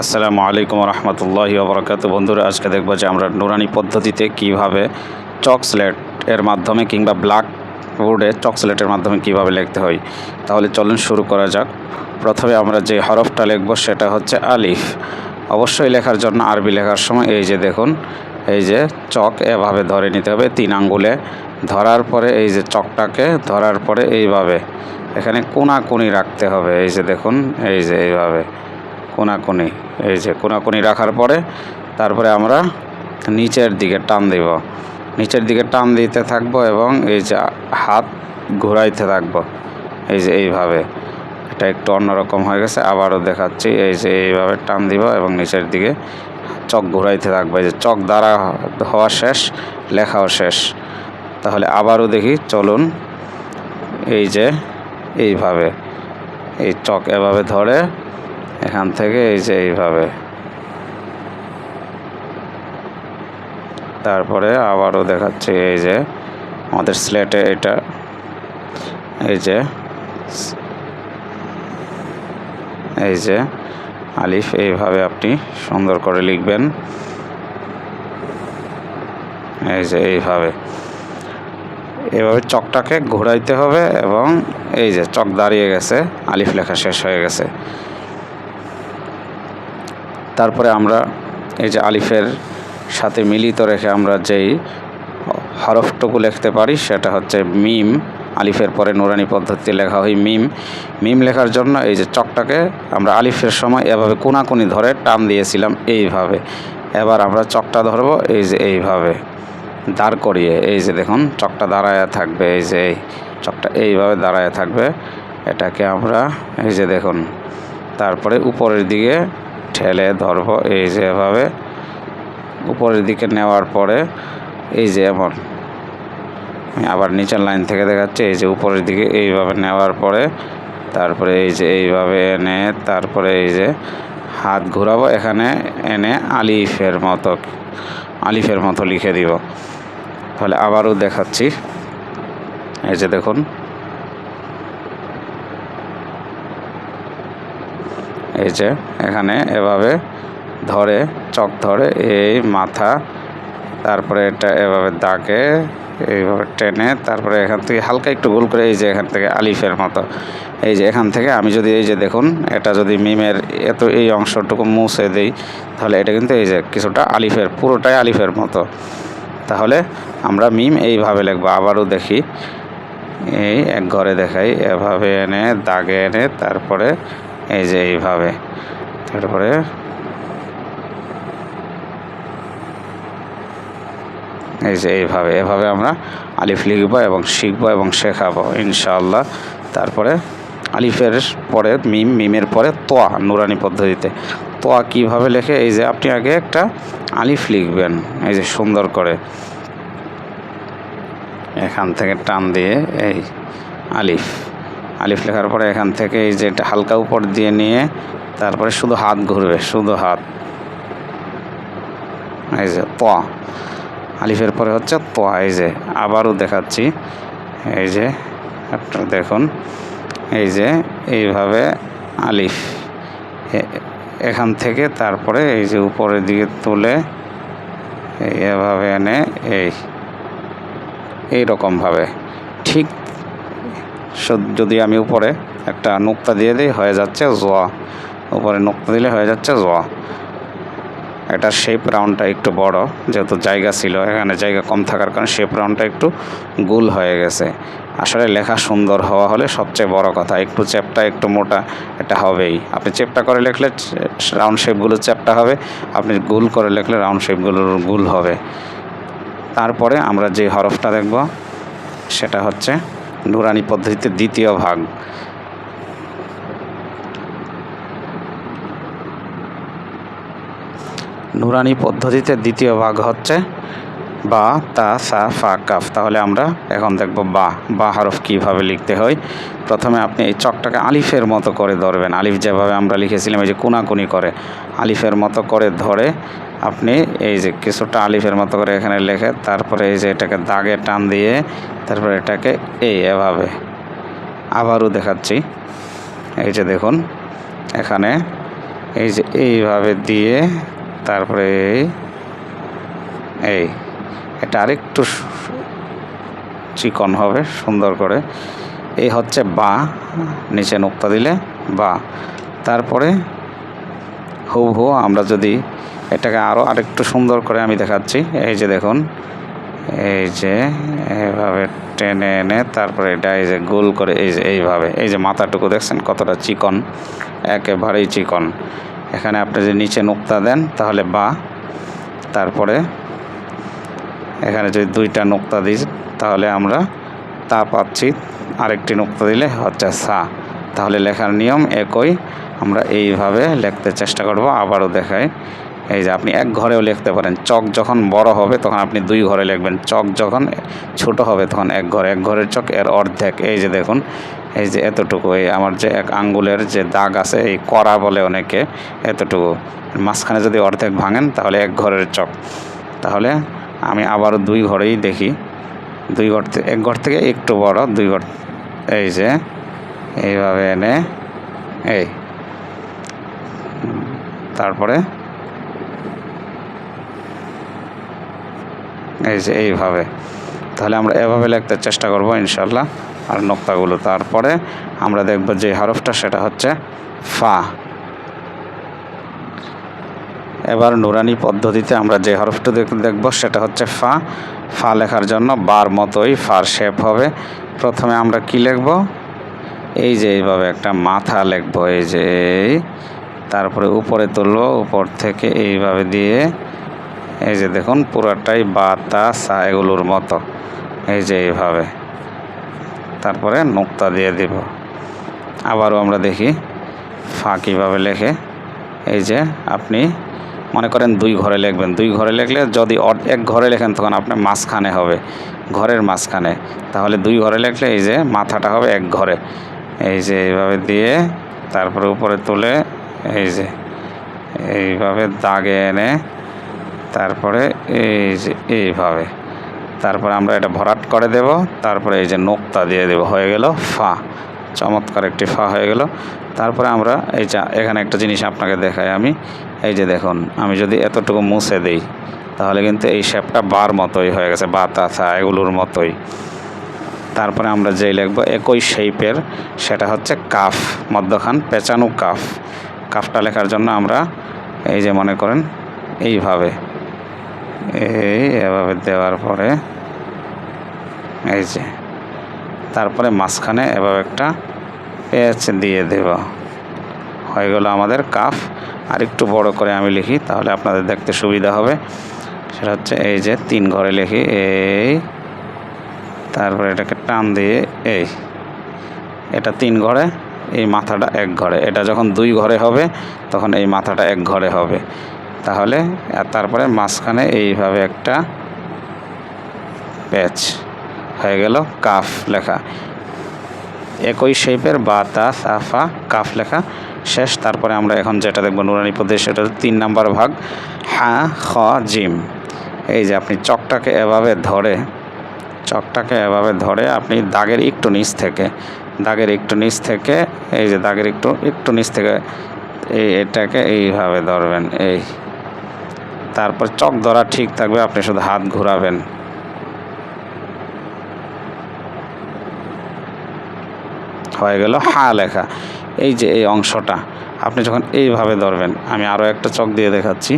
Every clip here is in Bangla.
আসসালামু আলাইকুম রহমতুল্লাহ বরকাত বন্ধুরা, আজকে দেখব যে আমরা নুরানি পদ্ধতিতে কীভাবে চকসলেট এর মাধ্যমে কিংবা ব্ল্যাক বোর্ডে চকসলেটের মাধ্যমে কীভাবে লিখতে হয়। তাহলে চলুন শুরু করা যাক। প্রথমে আমরা যে হরফটা লিখব সেটা হচ্ছে আলিফ। অবশ্যই লেখার জন্য আরবি লেখার সময় এই যে দেখুন, এই যে চক এভাবে ধরে নিতে হবে তিন আঙ্গুলে। ধরার পরে এই যে চকটাকে, ধরার পরে এইভাবে। এখানে কোনাকুনি রাখতে হবে, এই যে দেখুন, এই যে এইভাবে। কোনাকুনি, এই যে কোনাকুনি রাখার পরে তারপরে আমরা নিচের দিকে টান দিব। নিচের দিকে টান দিতে থাকব এবং এই যে হাত ঘোরাইতে থাকব। এই যে এইভাবে। এটা একটু অন্যরকম হয়ে গেছে, আবারও দেখাচ্ছি। এই যে এইভাবে টান দিব এবং নিচের দিকে চক ঘোরাইতে থাকবে। যে চক দ্বারা হওয়া শেষ, লেখাও শেষ। তাহলে আবারও দেখি, চলুন। এই যে এইভাবে। এই চক এভাবে ধরে এখান থেকে এই যে এইভাবে। তারপরে আবারও দেখাচ্ছি এই যে আমাদের স্লেটে এটা। এই যে এই যে আলিফ, এইভাবে আপনি সুন্দর করে লিখবেন। এই যে এইভাবে। এভাবে চকটাকে ঘোরাইতে হবে এবং এই যে চক দাঁড়িয়ে গেছে, আলিফ লেখা শেষ হয়ে গেছে। তারপরে আমরা এই যে আলিফের সাথে মিলিত রেখে আমরা যেই হরফটুকু লিখতে পারি, সেটা হচ্ছে মিম। আলিফের পরে নুরানি পদ্ধতিতে লেখা হয় মিম। মিম লেখার জন্য এই যে চকটাকে আমরা আলিফের সময় এভাবে কোনাকুনি ধরে টান দিয়েছিলাম এইভাবে। এবার আমরা চকটা ধরবো, এই যে এইভাবে দাঁড় করিয়ে, এই যে দেখুন চকটা দাঁড়ায় থাকবে, এই যে এই চকটা এইভাবে দাঁড়ায় থাকবে। এটাকে আমরা এই যে দেখুন, তারপরে উপরের দিকে ঠেলে ধরবো, এই যে এভাবে। উপরের দিকে নেওয়ার পরে, এই যে এমন। আমি আবার নিচের লাইন থেকে দেখাচ্ছি, এই যে উপরের দিকে এইভাবে নেওয়ার পরে, তারপরে এই যে এইভাবে এনে, তারপরে এই যে হাত ঘোরাবো, এখানে এনে আলিফের মতো আলিফের মতো লিখে দিব। তাহলে আবারও দেখাচ্ছি। এই যে দেখুন এই যে, এখানে এভাবে ধরে, চক ধরে, এই মাথা, তারপরে এটা এভাবে দাগে, এইভাবে টেনে, তারপরে এখান থেকে হালকা একটু গোল করে এই যে এখান থেকে আলিফের মতো। এই যে এখান থেকে আমি যদি এই যে দেখুন, এটা যদি মিমের এত এই অংশটুকু মুছে দিই, তাহলে এটা কিন্তু এই যে কিছুটা আলিফের, পুরোটাই আলিফের মতো। তাহলে আমরা মিম এইভাবে লিখব, আবারও দেখি। এই এক ঘরে দেখাই, এভাবে এনে, দাগে এনে, তারপরে এই যে এইভাবে। তারপরে এই যে এইভাবে, এভাবে আমরা আলিফ লিখব এবং শিখব এবং শেখাবো, ইনশাআল্লাহ। তারপরে আলিফের পরে, মিম, মিমের পরে তোয়া নুরানি পদ্ধতিতে। তোয়া কীভাবে লেখে? এই যে আপনি আগে একটা আলিফ লিখবেন, এই যে সুন্দর করে। এখান থেকে টান দিয়ে, এই আলিফ। আলিফ লেখার পরে এখান থেকে এই যে এটা হালকা উপর দিয়ে নিয়ে তারপরে শুধু হাত ঘুরবে, শুধু হাত। এই যে তোয়া আলিফের পরে হচ্ছে তোয়া এই যে আবারও দেখাচ্ছি। এই যে আপনারা দেখুন, এই যে এইভাবে আলিফ। এখান থেকে তারপরে এই যে উপরের দিকে তুলে এভাবে এনে এই এই রকমভাবে ঠিক যদি আমি উপরে একটা নোক্তা দিয়ে দিই, হয়ে যাচ্ছে জোয়া। উপরে নোক্তা দিলে হয়ে যাচ্ছে জোয়া। এটার শেপ রাউন্ডটা একটু বড়, যেহেতু জায়গা ছিল, এখানে জায়গা কম থাকার কারণে শেপ রাউন্ডটা একটু গোল হয়ে গেছে। আসলে লেখা সুন্দর হওয়া হলে সবচেয়ে বড় কথা, একটু চ্যাপটা একটু মোটা, এটা হবেই। আপনি চেপটা করে লিখলে রাউন্ড শেপগুলো চ্যাপটা হবে, আপনি গোল করে লিখলে রাউন্ড শেপগুলোর গোল হবে। তারপরে আমরা যে হরফটা দেখব, সেটা হচ্ছে নুরানি পদ্ধতিতে দ্বিতীয় ভাগ। নুরানি পদ্ধতিতে দ্বিতীয় ভাগ হচ্ছে বা, তা, সা, ফা, কাফ। তাহলে আমরা এখন দেখব বা। বা হরফ কীভাবে লিখতে হয়? প্রথমে আপনি এই চকটাকে আলিফের মতো করে ধরবেন। আলিফ যেভাবে আমরা লিখেছিলাম, এই যে কোনাকুনি করে। আলিফের মতো করে ধরে আপনি এই যে কিছুটা আলিফের মতো করে এখানে লেখে, তারপরে এই যে এটাকে দাগে টান দিয়ে, তারপরে এটাকে এই এভাবে। আবারও দেখাচ্ছি। এই যে দেখুন, এখানে এই যে এইভাবে দিয়ে, তারপরে এই এই। এটা আরেকটু চিকন হবে, সুন্দর করে। এই হচ্ছে বা, নিচে নোক্তা দিলে বা। তারপরে হুবহু আমরা যদি এটাকে আরও আরেকটু সুন্দর করে আমি দেখাচ্ছি। এই যে দেখুন, এই যে এইভাবে টেনে এনে তারপরে এটা এই যে গোল করে, এই যে এইভাবে। এই যে মাথাটুকু দেখছেন কতটা চিকন, একেবারেই চিকন। এখানে আপনি যদি নিচে নোক্তা দেন তাহলে বা, তারপরে এখানে যদি দুইটা নোক্তা দিই তাহলে আমরা তা পাচ্ছি। আরেকটি নোক্তা দিলে হচ্ছে সা। তাহলে লেখার নিয়ম একই। আমরা এইভাবে লিখতে চেষ্টা করব, আবারও দেখাই। এই যে আপনি এক ঘরেও লিখতে পারেন। চক যখন বড় হবে, তখন আপনি দুই ঘরে লিখবেন। চক যখন ছোট হবে, তখন এক ঘরে। এক ঘরের চক এর অর্ধেক। এই যে দেখুন, এই যে এতটুকু। এই আমার যে এক আঙ্গুলের যে দাগ আছে, এই করা বলে অনেকে, এতটুকু। মাঝখানে যদি অর্ধেক ভাঙেন, তাহলে এক ঘরের চক। তাহলে আমি আবারও দুই ঘরেই দেখি। দুই ঘর থেকে এক ঘর থেকে একটু বড়, দুই ঘর, এই যে, এইভাবে এনে, এই। তারপরে, এই যে এইভাবে। তাহলে আমরা এভাবে লিখতে চেষ্টা করব ইনশাল্লাহ আর নক্তাগুলো। তারপরে আমরা দেখব যে হরফটা, সেটা হচ্ছে ফা। এবার নুরানি পদ্ধতিতে আমরা যে হরফটা দেখ- দেখব, সেটা হচ্ছে ফা। ফা লেখার জন্য বার মতোই ফার শেপ হবে। প্রথমে আমরা কি লিখব? এই যে এইভাবে একটা মাথা লিখব, এই যে তারপরে উপরে তুলব, উপর থেকে এইভাবে দিয়ে, এই যে দেখুন, পুরাটাই বাতা সা এগুলোর মতো। এই যে এইভাবে। তারপরে নোক্তা দিয়ে দিব। আবারও আমরা দেখি, ফা কীভাবে লেখে। এই যে আপনি মনে করেন দুই ঘরে লিখবেন। দুই ঘরে লিখলে যদি এক ঘরে লেখেন তখন আপনার মাঝখানে হবে, ঘরের মাঝখানে। তাহলে দুই ঘরে লিখলে এই যে মাথাটা হবে এক ঘরে। এই যে এইভাবে দিয়ে তারপরে উপরে তুলে এই যে এইভাবে দাগে এনে তারপরে এই যে এইভাবে। তারপরে আমরা এটা ভরাট করে দেব, তারপরে এই যে নোক্তা দিয়ে দেব, হয়ে গেল ফা। চমৎকার একটি ফা হয়ে গেল। তারপরে আমরা এই যে এখানে একটা জিনিস আপনাকে দেখাই আমি। এই যে দেখুন, আমি যদি এতটুকু মুছে দিই, তাহলে কিন্তু এই শেপটা বার মতোই হয়ে গেছে বা তাছা এগুলোর মতোই। তারপরে আমরা যেই লিখব, একই শেপের সেটা হচ্ছে কাফ মধ্যখান পেঁচানো কাফ কাফটা লেখার জন্য আমরা এই যে মনে করেন, এইভাবে, এই এভাবে দেওয়ার পরে, এই যে, তারপরে মাঝখানে এভাবে একটা পেঁচ দিয়ে দেব। হয়ে গেল আমাদের কাফ আর একটু বড় করে আমি লিখি, তাহলে আপনাদের দেখতে সুবিধা হবে। সেটা হচ্ছে এই যে তিন ঘরে লিখি, এই, তারপরে এটাকে টান দিয়ে এই, এটা তিন ঘরে, এই মাথাটা এক ঘরে। এটা যখন দুই ঘরে হবে, তখন এই মাথাটা এক ঘরে হবে। তাহলে তারপরে মাঝখানে এইভাবে একটা প্যাচ হয়ে গেল, কাফ লেখা। একই শেপের বা, তা সাফা কাফ লেখা। শেষ, তারপরে আমরা এখন যেটা দেখব নুরানি পদ্ধতি সেটা তিন নাম্বার ভাগ, হা, খ, জিম। এই যে আপনি চকটাকে এভাবে ধরে, চকটাকে এভাবে ধরে আপনি দাগের একটু নিচ থেকে, দাগের একটু নিচ থেকে, এই যে দাগের একটু একটু নিচ থেকে, এই এটাকে এইভাবে ধরবেন, এই। তারপর চক ধরা ঠিক থাকবে, আপনি শুধু হাত ঘোরাবেন। হয়ে গেল হা লেখা। এই যে এই অংশটা, আপনি যখন এইভাবে ধরবেন, আমি আরও একটা চক দিয়ে দেখাচ্ছি।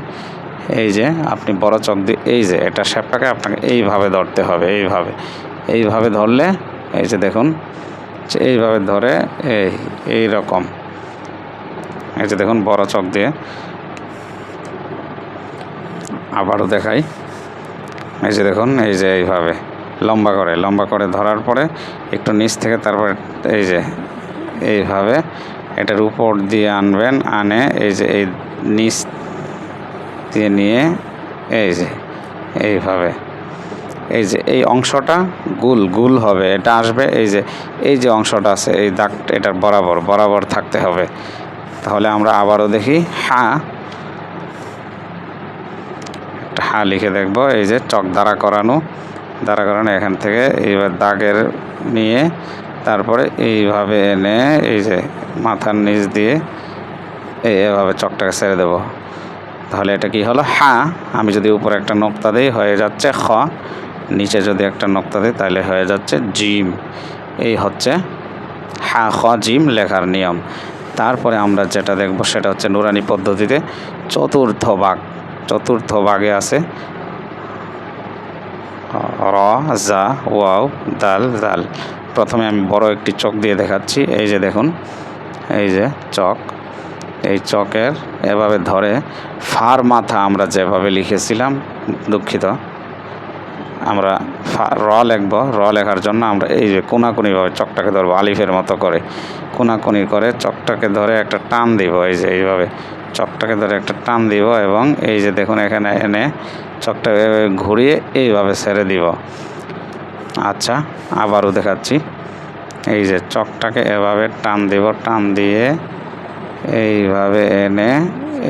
এই যে আপনি বড় চক দিয়ে, এই যে এটা শ্যাপটাকে আপনাকে এইভাবে ধরতে হবে, এইভাবে। এইভাবে ধরলে, এই যে দেখুন এইভাবে ধরে, এই এই রকম এই যে দেখুন, বড় চক দিয়ে। আবারও দেখাই। এই যে দেখুন, এই যে এইভাবে। লম্বা করে লম্বা করে ধরার পরে, একটু নিচ থেকে তারপরে, এই যে এইভাবে এটার উপর দিয়ে আনবেন, আনে, এই যে এই নিচ দিয়ে নিয়ে, এই যে এইভাবে। এই যে এই অংশটা গুল গুল হবে, এটা আসবে, এই যে এই যে অংশটা আছে, এই দাগ এটার বরাবর বরাবর থাকতে হবে। তাহলে আমরা আবারও দেখি একটা হা লিখে দেখব, এই যে চক দ্বারা করানো দ্বারা করানো এখান থেকে, এইবার দাগের নিয়ে তারপরে এইভাবে এনে এই যে মাথার নিচ দিয়ে এই এভাবে চকটাকে ছেড়ে দেব। তাহলে এটা কি হলো? হ্যাঁ আমি যদি উপরে একটা নোক্তা দিই, হয়ে যাচ্ছে খ। নিচে যদি একটা নোক্তা দিই, তাহলে হয়ে যাচ্ছে জিম। এই হচ্ছে হ্যাঁ খ, জিম লেখার নিয়ম। তারপরে আমরা যেটা দেখব, সেটা হচ্ছে নুরানি পদ্ধতিতে চতুর্থ বাঘ চতুর্থ ভাগে আছে র, জা, ওয়াও, দাল দাল প্রথমে আমি বড় একটি চক দিয়ে দেখাচ্ছি। এই যে দেখুন, এই যে চক। এই চকের এভাবে ধরে ফার মাথা আমরা যেভাবে লিখেছিলাম, দুঃখিত। আমরা র লিখব, র লেখার জন্য আমরা এই যে কোনাকুনিভাবে চকটাকে ধরবো, আলিফের মতো করে। কোনাকুনি করে চকটাকে ধরে একটা টান দিব, এই যে এইভাবে। চকটাকে ধরে একটা টান দিব এবং এই যে দেখুন, এখানে এনে চকটাকে ঘুরিয়ে এইভাবে ছেড়ে দিব। আচ্ছা আবারও দেখাচ্ছি। এই যে চকটাকে এভাবে টান দিব, টান দিয়ে এইভাবে এনে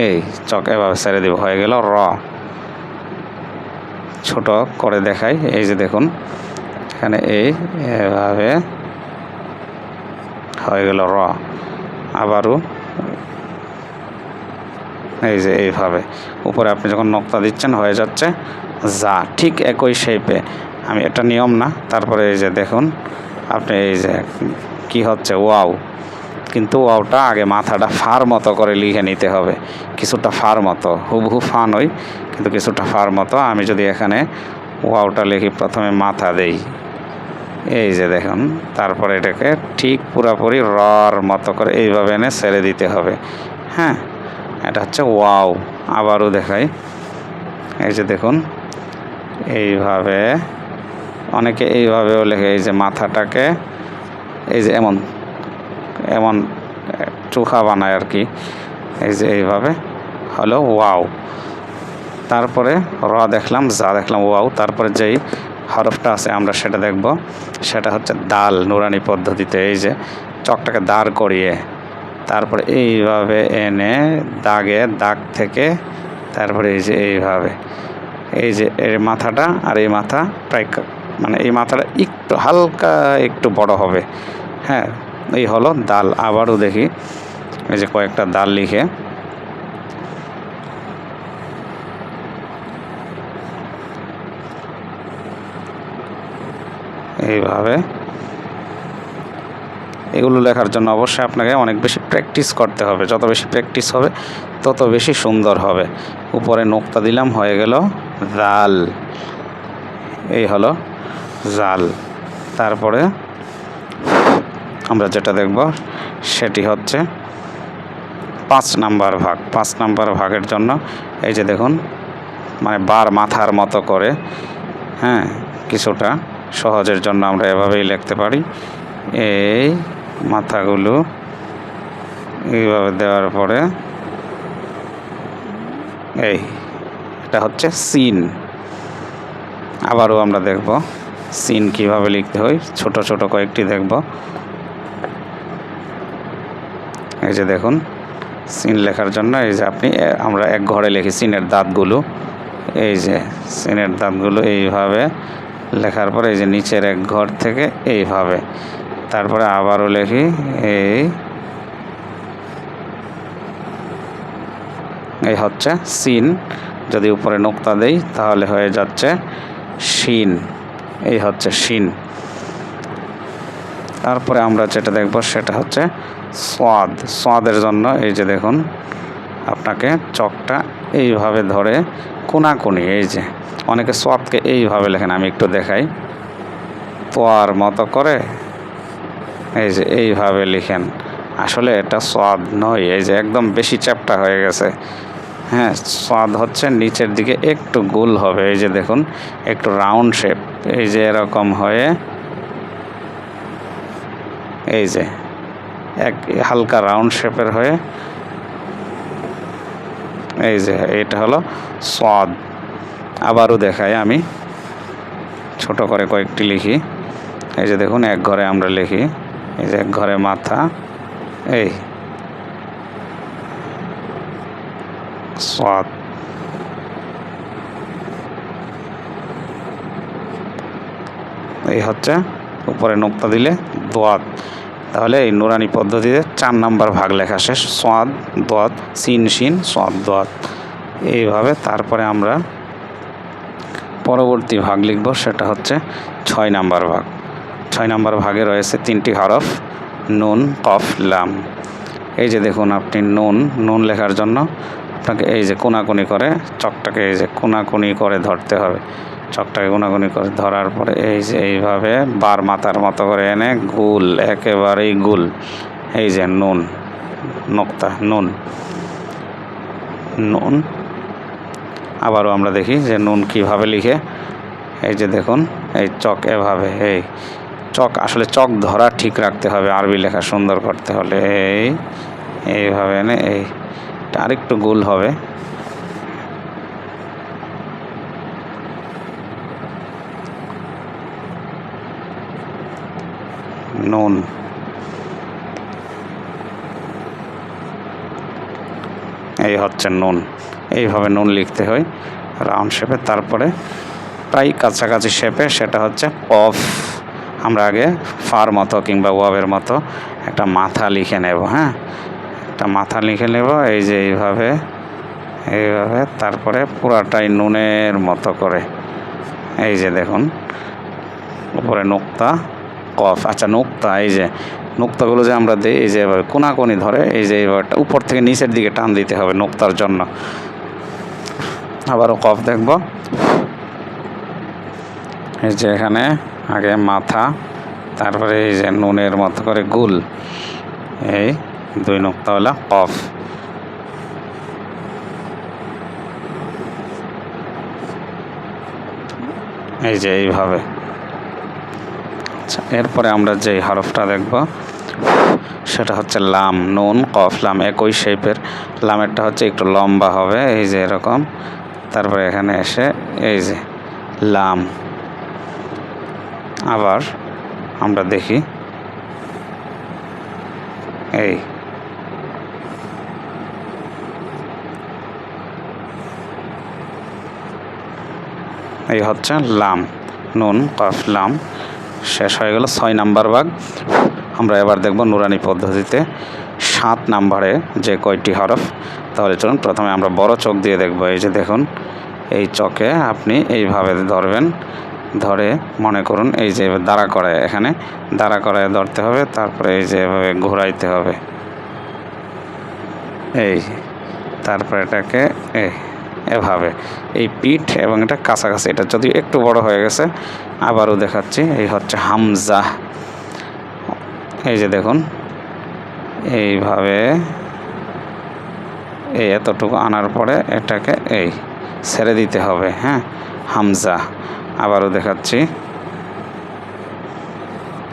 এই চক এভাবে ছেড়ে দিব। হয়ে গেল র। ছোট করে দেখাই। এই যে দেখুন, এখানে এই, এভাবে হয়ে গেল র। আবারও এই যে এইভাবে। উপরে আপনি যখন নক্তা দিচ্ছেন, হয়ে যাচ্ছে যা। ঠিক একই শেপে আমি এটা নিয়ম না। তারপরে এই যে দেখুন, আপনি এই যে কি হচ্ছে, ওয়াও। কিন্তু ওয়াওটা আগে মাথাটা ফার মতো করে লিখে নিতে হবে। কিছুটা ফার মতো, হুবহু ফা নই কিন্তু কিছুটা ফার মতো। আমি যদি এখানে ওয়াওটা লিখি, প্রথমে মাথা দেই। এই যে দেখুন, তারপরে এটাকে ঠিক পুরাপুরি রর মতো করে এইভাবে এনে ছেড়ে দিতে হবে। হ্যাঁ এটা হচ্ছে ওয়াও। আবারও দেখাই। এই যে দেখুন, এইভাবে অনেকে এইভাবেও লেখে, এই যে মাথাটাকে, এই যে এমন এমন চোখা বানায় আর কি, এই যে এইভাবে, হলো ওয়াও। তারপরে র দেখলাম, যা দেখলাম, ওয়াও। তারপরে যেই হরফটা আছে, আমরা সেটা দেখব। সেটা হচ্ছে দাল, নুরানি পদ্ধতিতে, এই যে চকটাকে দাঁড় করিয়ে। তারপরে এইভাবে এনে দাগে, দাগ থেকে, তারপরে এই যে এইভাবে। এই যে এর মাথাটা আর এই মাথা প্রায় মানে এই মাথাটা একটু হালকা একটু বড় হবে। হ্যাঁ এই হলো দাল। আবারও দেখি, এই যে কয়েকটা দাল লিখে। এইভাবে। এগুলো লেখার জন্য অবশ্যই আপনাকে অনেক বেশি প্র্যাকটিস করতে হবে। যত বেশি প্র্যাকটিস হবে, তত বেশি সুন্দর হবে। উপরে নোক্তা দিলাম, হয়ে গেল জাল এই হলো জাল। তারপরে আমরা যেটা দেখব, সেটি হচ্ছে পাঁচ নাম্বার ভাগ। পাঁচ নাম্বার ভাগের জন্য এই যে দেখুন মানে বার মাথার মতো করে হ্যাঁ কিছুটা সহজের জন্য আমরা এভাবেই লিখতে পারি। এই মাথাগুলো এইভাবে দেওয়ার পরে এই, এটা হচ্ছে সিন। আবারও আমরা দেখব। সিন কীভাবে লিখতে হয়, ছোট ছোট কয়েকটি দেখব। এই যে দেখুন, সিন লেখার জন্য এই যে আপনি আমরা এক ঘরে লিখি সিনের দাঁতগুলো। এই যে সিনের দাঁতগুলো এইভাবে লেখার পরে এই যে নিচের এক ঘর থেকে এইভাবে। তারপরে আবারও লিখি, এই এই হচ্ছে সিন। যদি উপরে নোক্তা দেই, তাহলে হয়ে যাচ্ছে শিন এই হচ্ছে শিন। তারপরে আমরা যেটা দেখব সেটা হচ্ছে সোয়াদ। সোয়াদের জন্য এই যে দেখুন, আপনাকে চকটা এইভাবে ধরে কোনাকুনি, এই যে অনেকে সোয়াদকে এইভাবে লেখেন, আমি একটু দেখাই। তোয়ার মতো করে এই যে এইভাবে লিখেন। আসলে এটা স্বাদ নয়, এই যে একদম বেশি চ্যাপটা হয়ে গেছে। হ্যাঁ স্বাদ হচ্ছে নিচের দিকে একটু গোল হবে। এই যে দেখুন, একটু রাউন্ড শেপ। এই যে এরকম হয়ে, এই যে এক হালকা রাউন্ড শেপের হয়ে, এই যে এটা হলো স্বাদ। আবারও দেখাই আমি, ছোট করে কয়েকটি লিখি। এই যে দেখুন, এক ঘরে আমরা লিখি, এই যে এক ঘরে মাথা, এই স্বাদ এই হচ্ছে উপরে নোক্তা দিলে দোয়াত। তাহলে এই নুরানি পদ্ধতিতে চার নাম্বার ভাগ লেখা শেষ। সোয়াদ দোয়াত সিন শিন সোয়াদ দোয়াত। এইভাবে তারপরে আমরা পরবর্তী ভাগ লিখব সেটা হচ্ছে ছয় নাম্বার ভাগ। ছয় নাম্বার ভাগে রয়েছে তিনটি হরফ নুন কফ লাম। এই যে দেখুন আপনি নুন নুন লেখার জন্য আপনাকে এই যে কোনাকুনি করে, চকটাকে এই যে কোনাকুনি করে ধরতে হবে। চকটাকে কোনাকুনি করে ধরার পরে এই যে এইভাবে বার মাথার মতো করে এনে গুল, একেবারেই গুল। এই যে নুন, নোক্তা, নুন। নুন। আবারও আমরা দেখি যে নুন কীভাবে লিখে, এই যে দেখুন, এই চক এভাবে, এই চক, আসলে চক ধরা ঠিক রাখতে হবে, আরবি লেখা সুন্দর করতে হলে। এই, এইভাবে এনে, এই এটা আরেকটু গোল হবে। নুন। এই হচ্ছে নুন। এইভাবে নুন লিখতে হয় রাউন্ড শেপে। তারপরে প্রায় কাছাকাছি শেপে সেটা হচ্ছে অফ আমরা আগে ফার মতো কিংবা ওয়াবের মতো একটা মাথা লিখে নেব হ্যাঁ? একটা মাথা লিখে নেব, এই যে এইভাবে এইভাবে, তারপরে পুরাটাই নুনের মতো করে। এই যে দেখুন, উপরে নুক্তা, কফ আচ্ছা নুক্তা, এই যে, নুক্তাগুলো যে আমরা দিই, এই যে এভাবে কোনাকুনি ধরে, এই যে এইভাবে উপর থেকে নিচের দিকে টান দিতে হবে নুক্তার জন্য। আবারও কফ দেখব। এই যে এখানে, আগে মাথা, তারপরে এই যে নুনের মতো করে গুল, এই দুই নুক্তা হলো কফ। এই যে এইভাবে। আচ্ছা এরপরে আমরা যে হরফটা দেখব, সেটা হচ্ছে লাম, নুন, কফ, লাম একই শেপের লামেরটা হচ্ছে একটু লম্বা হবে, এই যে এরকম। তারপরে এখানে এসে এই যে লাম। আবার আমরা দেখি, এই এই হচ্ছে লাম, নুন, কফ, লাম। শেষ হয়ে গেল ছয় নাম্বার ভাগ। আমরা এবার দেখব নুরানি পদ্ধতিতে সাত নাম্বারে যে কয়টি হরফ। তাহলে চলুন প্রথমে আমরা বড় চোখ দিয়ে দেখব। এই যে দেখুন, এই চকে আপনি এইভাবে ধরবেন। ধরে মনে করুন এই যে দাঁড়া করায় এখানে। দাঁড়া করায় ধরতে হবে, তারপরে এই যে এভাবে ঘোরাইতে হবে। এই, তারপরে এটাকে এই এভাবে। এই পিঠ এবং এটা কাছাকাছি, এটা যদি একটু বড় হয়ে গেছে, আবারও দেখাচ্ছি। এই হচ্ছে হামজা। এই যে দেখুন, এইভাবে এই এতটুকু আনার পরে এটাকে এই ছেড়ে দিতে হবে হ্যাঁ হামজা। আবারও দেখাচ্ছি।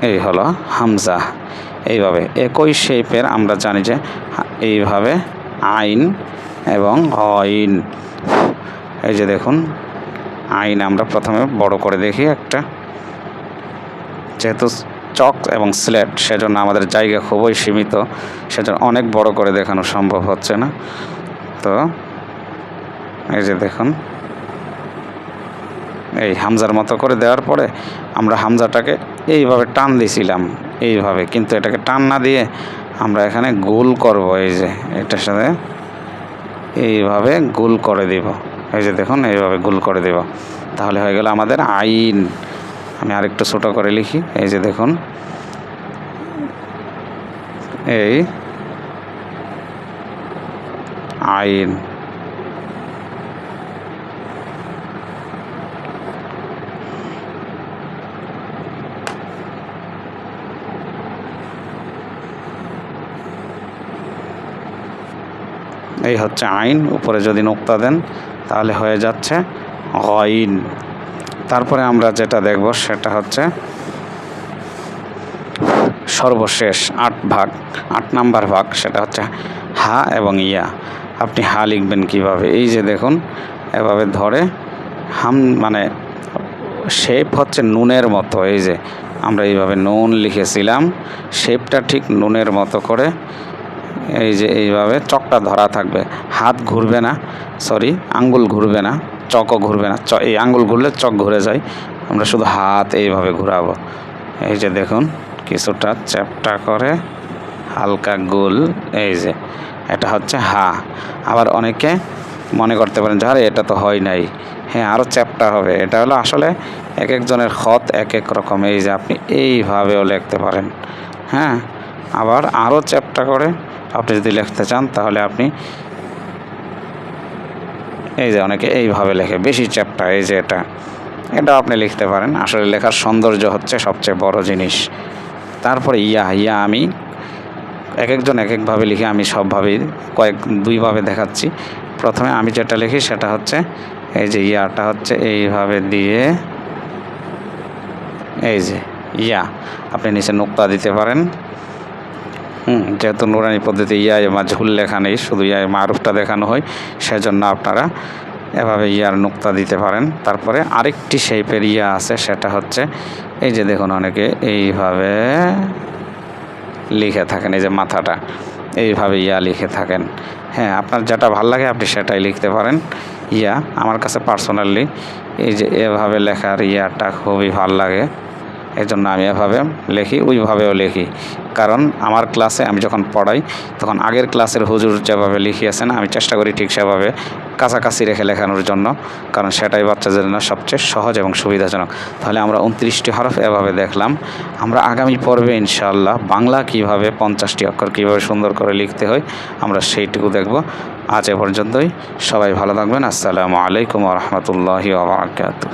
এই হলো হামজা। এইভাবে একই শেপের আমরা জানি যে এইভাবে আইন এবং অইন। এই যে দেখুন, আইন আমরা প্রথমে বড় করে দেখি একটা। যেহেতু চক এবং স্লেট, সেজন্য আমাদের জায়গা খুবই সীমিত, সেজন্য অনেক বড় করে দেখানো সম্ভব হচ্ছে না। তো, এই যে দেখুন, এই হামজার মতো করে দেওয়ার পরে আমরা হামজাটাকে এইভাবে টান দিছিলাম, এইভাবে। কিন্তু এটাকে টান না দিয়ে আমরা এখানে গোল করব, এই যে, এটার সাথে এইভাবে গোল করে দেব। এই যে দেখুন, এইভাবে গোল করে দেব। তাহলে হয়ে গেল আমাদের আইন। আমি আরেকটু ছোটো করে লিখি। এই যে দেখুন। এই আইন। এই হচ্ছে আইন, উপরে যদি নোক্তা দেন তাহলে হয়ে যাচ্ছে অইন তারপরে আমরা যেটা দেখব সেটা হচ্ছে সর্বশেষ আট ভাগ, আট নাম্বার ভাগ, সেটা হচ্ছে হা এবং ইয়া। আপনি হা লিখবেন কীভাবে? এই যে দেখুন, এভাবে ধরে হাম মানে শেপ হচ্ছে নুনের মতো। এই যে আমরা এইভাবে নুন লিখেছিলাম শেপটা ঠিক নুনের মতো করে এই যে এইভাবে চকটা ধরা থাকবে। হাত ঘুরবে না সরি আঙ্গুল ঘুরবে না, চকও ঘুরবে না। এই আঙ্গুল ঘুরলে চক ঘুরে যায়। আমরা শুধু হাত এইভাবে ঘুরাবো। এই যে দেখুন, কিছুটা চ্যাপটা করে হালকা গোল, এই যে, এটা হচ্ছে হা। আবার অনেকে মনে করতে পারেন যে, আরে, এটা তো হয় নাই। হ্যাঁ আরও চ্যাপটা হবে। এটা হলো আসলে এক একজনের খত এক এক রকম। এই যে আপনি এইভাবেও লিখতে পারেন। হ্যাঁ আবার আরও চ্যাপটা করে আপনি যদি লিখতে চান, তাহলে আপনি এই যে অনেকে এইভাবে লেখে, বেশি চ্যাপ্টা এই যে এটা। এটা আপনি লিখতে পারেন। আসলে লেখার সৌন্দর্য হচ্ছে সবচেয়ে বড় জিনিস। তারপরে ইয়া ইয়া আমি এক একজন এক একভাবে লিখে আমি সবভাবেই কয়েক, দুইভাবে দেখাচ্ছি। প্রথমে আমি যেটা লিখি, সেটা হচ্ছে এই যে ইয়াটা হচ্ছে এইভাবে দিয়ে, এই যে ইয়া, আপনি নিচে নোক্তা দিতে পারেন। হুম, যেহেতু নুরানি পদ্ধতি ইয়ায় মাঝহুল লেখা নেই, শুধু ইয়ায় মারুফটা দেখানো হয়, সেজন্য আপনারা এভাবে ইয়ার নুক্তা দিতে পারেন। তারপরে আরেকটি শেপের ইয়া আছে, সেটা হচ্ছে, এই যে দেখুন অনেকে এইভাবে লিখে থাকেন, এই যে মাথাটা, এইভাবে ইয়া লিখে থাকেন। হ্যাঁ আপনার যেটা ভালো লাগে আপনি সেটাই লিখতে পারেন। ইয়া, আমার কাছে পার্সোনালি এই যে এভাবে লেখার ইয়াটা খুবই ভালো লাগে। এই জন্য আমি এভাবে লিখি, ওইভাবেও লিখি। কারণ আমার ক্লাসে আমি যখন পড়াই, তখন আগের ক্লাসের হুজুর যেভাবে লিখিয়েছেন, আমি চেষ্টা করি ঠিক সেভাবে কাছাকাছি রেখে লেখানোর জন্য, কারণ সেটাই বাচ্চাদের জন্য সবচেয়ে সহজ এবং সুবিধাজনক। তাহলে আমরা উনত্রিশটি হরফ এভাবে দেখলাম। আমরা আগামী পর্বে ইনশাআল্লাহ বাংলা কীভাবে পঞ্চাশটি অক্ষর কীভাবে সুন্দর করে লিখতে হয়, আমরা সেইটুকু দেখব। আজ এ পর্যন্তই। সবাই ভালো থাকবেন। আসসালামু আলাইকুম রহমতুল্লাহি ওবরাকাতুহ